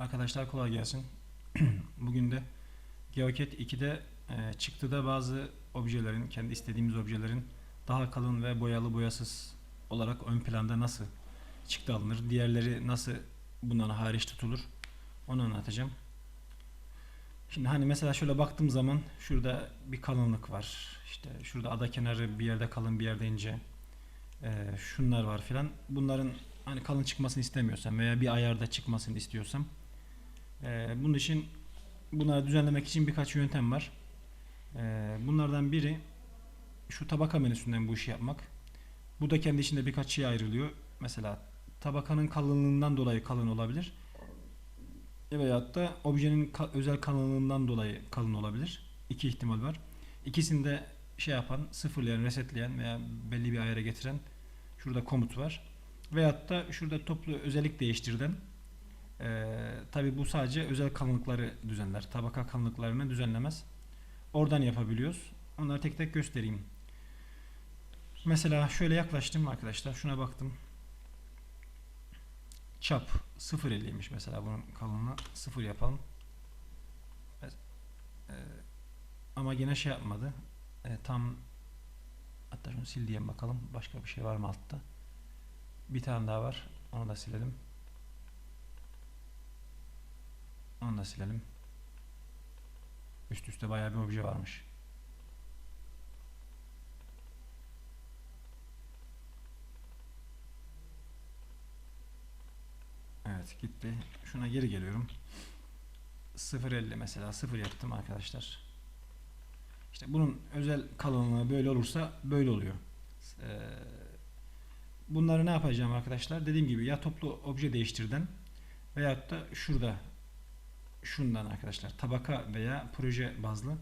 Arkadaşlar kolay gelsin. Bugün de GeoCat 2'de e, çıktıda bazı objelerin, kendi istediğimiz objelerin daha kalın ve boyalı boyasız olarak ön planda nasıl çıktı alınır, diğerleri nasıl bundan hariç tutulur onu anlatacağım. Şimdi hani mesela şöyle baktığım zaman şurada bir kalınlık var. İşte şurada ada kenarı bir yerde kalın bir yerde ince. E, şunlar var filan. Bunların hani kalın çıkmasını istemiyorsam veya bir ayarda çıkmasını istiyorsam ee, bunun için bunları düzenlemek için birkaç yöntem var. Ee, bunlardan biri şu tabaka menüsünden bu işi yapmak. Bu da kendi içinde birkaç şey ayrılıyor. Mesela tabakanın kalınlığından dolayı kalın olabilir. Veyahut da objenin ka- özel kalınlığından dolayı kalın olabilir. İki ihtimal var. İkisini de şey yapan, sıfırlayan, resetleyen veya belli bir ayara getiren şurada komut var. Veyahut da şurada toplu özellik değiştirden ee, tabii bu sadece özel kalınlıkları düzenler. Tabaka kalınlıklarını düzenlemez. Oradan yapabiliyoruz. Onları tek tek göstereyim. Mesela şöyle yaklaştım arkadaşlar. Şuna baktım. Çap 0.50'ymiş mesela bunun kalınlığı 0 yapalım. Ee, ama yine şey yapmadı. Ee, tam hatta şunu sil diye bakalım. Başka bir şey var mı altta? Bir tane daha var. Onu da silelim. Onu da silelim. Üst üste bayağı bir obje varmış. Evet gitti. Şuna geri geliyorum. 0.50 mesela 0 yaptım arkadaşlar. İşte bunun özel kalınlığı böyle olursa böyle oluyor. Ee, bunları ne yapacağım arkadaşlar? Dediğim gibi ya toplu obje değiştirden veyahut da şurada şundan arkadaşlar tabaka veya proje bazlı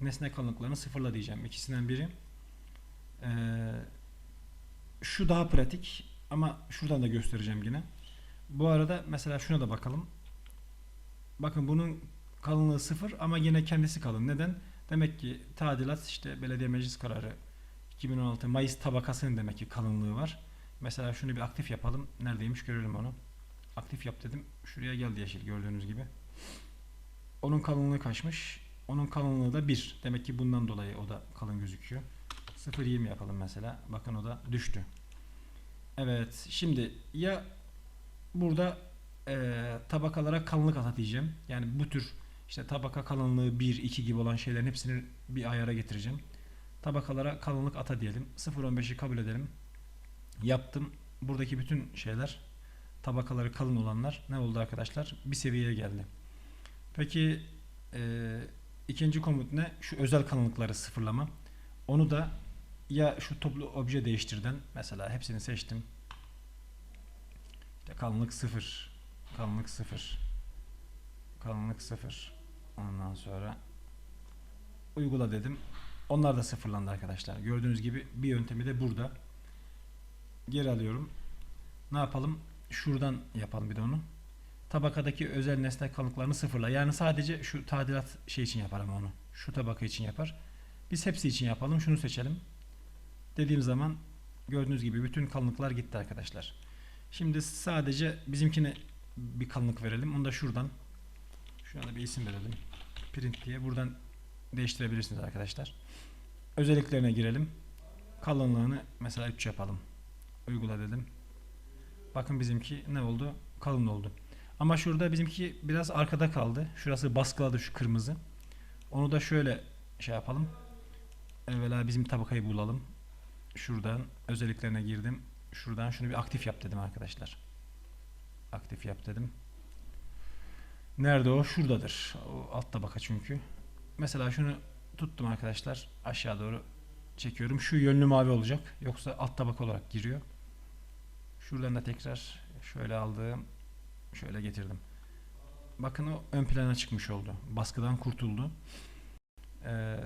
nesne kalınlıklarını sıfırla diyeceğim. İkisinden biri. Ee, şu daha pratik ama şuradan da göstereceğim yine. Bu arada mesela şuna da bakalım. Bakın bunun kalınlığı sıfır ama yine kendisi kalın. Neden? Demek ki tadilat işte belediye meclis kararı 2016 Mayıs tabakasının demek ki kalınlığı var. Mesela şunu bir aktif yapalım. Neredeymiş görelim onu. Aktif yap dedim. Şuraya geldi yeşil gördüğünüz gibi. Onun kalınlığı kaçmış? Onun kalınlığı da 1. Demek ki bundan dolayı o da kalın gözüküyor. 0.20 yapalım mesela. Bakın o da düştü. Evet. Şimdi ya burada e, tabakalara kalınlık ata diyeceğim. Yani bu tür işte tabaka kalınlığı 1, 2 gibi olan şeylerin hepsini bir ayara getireceğim. Tabakalara kalınlık ata diyelim. 0.15'i kabul edelim. Yaptım. Buradaki bütün şeyler tabakaları kalın olanlar ne oldu arkadaşlar? Bir seviyeye geldi. Peki e, ikinci komut ne? Şu özel kalınlıkları sıfırlama. Onu da ya şu toplu obje değiştirden mesela hepsini seçtim. İşte kalınlık sıfır. Kalınlık sıfır. Kalınlık sıfır. Ondan sonra uygula dedim. Onlar da sıfırlandı arkadaşlar. Gördüğünüz gibi bir yöntemi de burada. Geri alıyorum. Ne yapalım? Şuradan yapalım bir de onu tabakadaki özel nesne kalınlıklarını sıfırla. Yani sadece şu tadilat şey için yapar ama onu. Şu tabaka için yapar. Biz hepsi için yapalım. Şunu seçelim. Dediğim zaman gördüğünüz gibi bütün kalınlıklar gitti arkadaşlar. Şimdi sadece bizimkine bir kalınlık verelim. Onu da şuradan şuna da bir isim verelim. Print diye buradan değiştirebilirsiniz arkadaşlar. Özelliklerine girelim. Kalınlığını mesela 3 yapalım. Uygula dedim. Bakın bizimki ne oldu? Kalın oldu. Ama şurada bizimki biraz arkada kaldı. Şurası baskıladı şu kırmızı. Onu da şöyle şey yapalım. Evvela bizim tabakayı bulalım. Şuradan özelliklerine girdim. Şuradan şunu bir aktif yap dedim arkadaşlar. Aktif yap dedim. Nerede o? Şuradadır. O alt tabaka çünkü. Mesela şunu tuttum arkadaşlar. Aşağı doğru çekiyorum. Şu yönlü mavi olacak. Yoksa alt tabaka olarak giriyor. Şuradan da tekrar şöyle aldım. Şöyle getirdim. Bakın o ön plana çıkmış oldu. Baskıdan kurtuldu. Ee,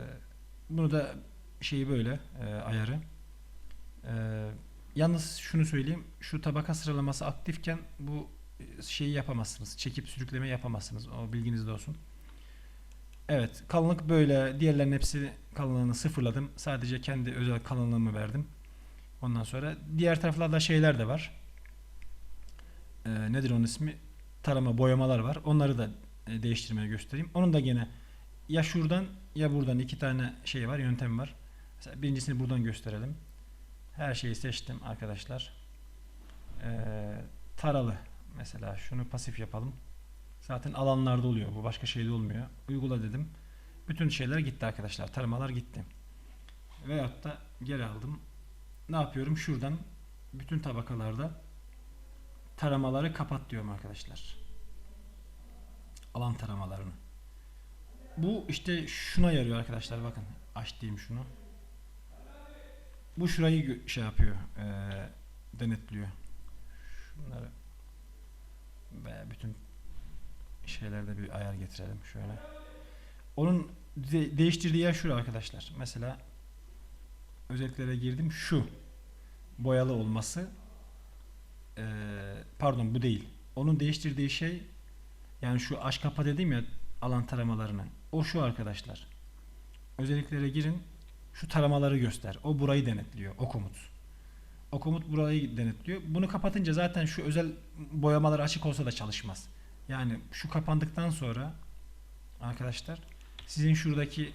bunu da şeyi böyle e, ayarı. Ee, yalnız şunu söyleyeyim. Şu tabaka sıralaması aktifken bu şeyi yapamazsınız. Çekip sürükleme yapamazsınız. O bilginizde olsun. Evet. Kalınlık böyle. Diğerlerin hepsi kalınlığını sıfırladım. Sadece kendi özel kalınlığımı verdim. Ondan sonra diğer taraflarda şeyler de var. Ee, nedir onun ismi? tarama boyamalar var. Onları da e, değiştirmeye göstereyim. Onun da gene ya şuradan ya buradan iki tane şey var, yöntem var. Mesela birincisini buradan gösterelim. Her şeyi seçtim arkadaşlar. Ee, taralı mesela şunu pasif yapalım. Zaten alanlarda oluyor. Bu başka şeyde olmuyor. Uygula dedim. Bütün şeyler gitti arkadaşlar. Taramalar gitti. Veyahut da geri aldım. Ne yapıyorum? Şuradan bütün tabakalarda taramaları kapat diyorum arkadaşlar. Alan taramalarını. Bu işte şuna yarıyor arkadaşlar. Bakın aç diyeyim şunu. Bu şurayı şey yapıyor. eee, denetliyor. Şunları ve bütün şeylerde bir ayar getirelim şöyle. Onun de- değiştirdiği yer şura arkadaşlar. Mesela özelliklere girdim. Şu boyalı olması eee, pardon bu değil. Onun değiştirdiği şey yani şu aç kapa dedim ya alan taramalarını. O şu arkadaşlar. Özelliklere girin. Şu taramaları göster. O burayı denetliyor. O komut. O komut burayı denetliyor. Bunu kapatınca zaten şu özel boyamalar açık olsa da çalışmaz. Yani şu kapandıktan sonra arkadaşlar sizin şuradaki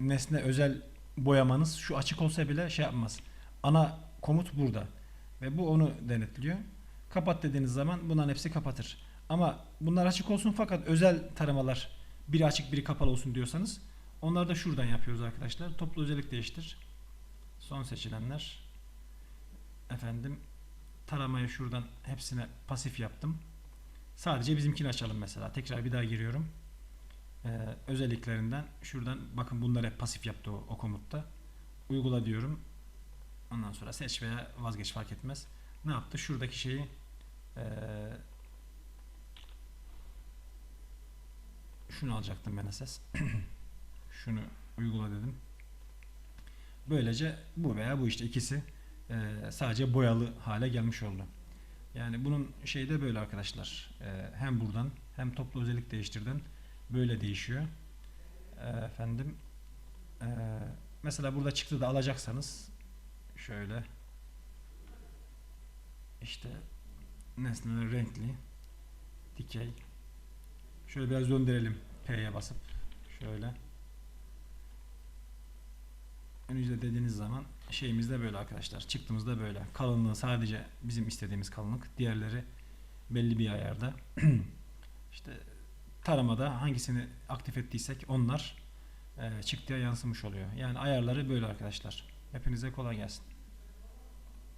nesne özel boyamanız şu açık olsa bile şey yapmaz. Ana komut burada. Ve bu onu denetliyor. Kapat dediğiniz zaman bunların hepsi kapatır. Ama bunlar açık olsun fakat özel taramalar biri açık biri kapalı olsun diyorsanız onları da şuradan yapıyoruz arkadaşlar. Toplu özellik değiştir. Son seçilenler. Efendim taramayı şuradan hepsine pasif yaptım. Sadece bizimkini açalım mesela. Tekrar bir daha giriyorum. Ee, özelliklerinden şuradan bakın bunlar hep pasif yaptı o, o komutta. Uygula diyorum. Ondan sonra seç veya vazgeç fark etmez. Ne yaptı? Şuradaki şeyi ee, şunu alacaktım ben esas. şunu uygula dedim. Böylece bu veya bu işte ikisi ee, sadece boyalı hale gelmiş oldu. Yani bunun şeyi de böyle arkadaşlar. Ee, hem buradan hem toplu özellik değiştirden böyle değişiyor. Ee, efendim ee, mesela burada çıktı da alacaksanız şöyle işte nesneler renkli dikey şöyle biraz döndürelim P'ye basıp şöyle önünüzde dediğiniz zaman şeyimiz de böyle arkadaşlar. Çıktığımızda böyle. Kalınlığı sadece bizim istediğimiz kalınlık. Diğerleri belli bir ayarda. işte taramada hangisini aktif ettiysek onlar e, çıktıya yansımış oluyor. Yani ayarları böyle arkadaşlar. Hepinize kolay gelsin.